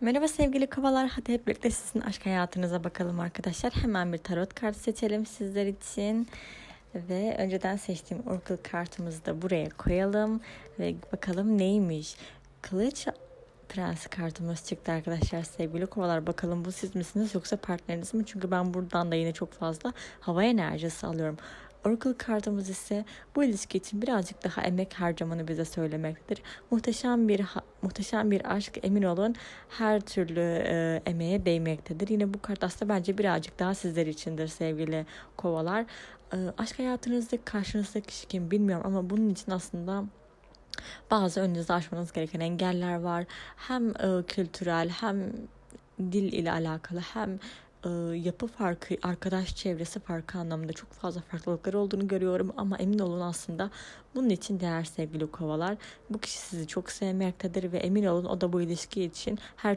Merhaba sevgili kovalar. Hadi hep birlikte sizin aşk hayatınıza bakalım arkadaşlar. Hemen bir tarot kartı seçelim sizler için. Ve önceden seçtiğim Oracle kartımızı da buraya koyalım. Ve bakalım neymiş. Kılıç Prensi kartımız çıktı arkadaşlar sevgili kovalar. Bakalım bu siz misiniz yoksa partneriniz mi? Çünkü ben buradan da yine çok fazla hava enerjisi alıyorum. Oracle kartımız ise bu ilişki için birazcık daha emek harcamanı bize söylemektedir. Muhteşem bir muhteşem bir aşk emin olun her türlü e, emeğe değmektedir. Yine bu kart aslında bence birazcık daha sizler içindir sevgili kovalar. E, aşk hayatınızda karşınızdaki kişi kim bilmiyorum ama bunun için aslında bazı önünüzde aşmanız gereken engeller var. Hem e, kültürel hem dil ile alakalı hem e, yapı farkı, arkadaş çevresi farkı anlamında çok fazla farklılıklar olduğunu görüyorum ama emin olun aslında bunun için değer sevgili kovalar. Bu kişi sizi çok sevmektedir ve emin olun o da bu ilişki için her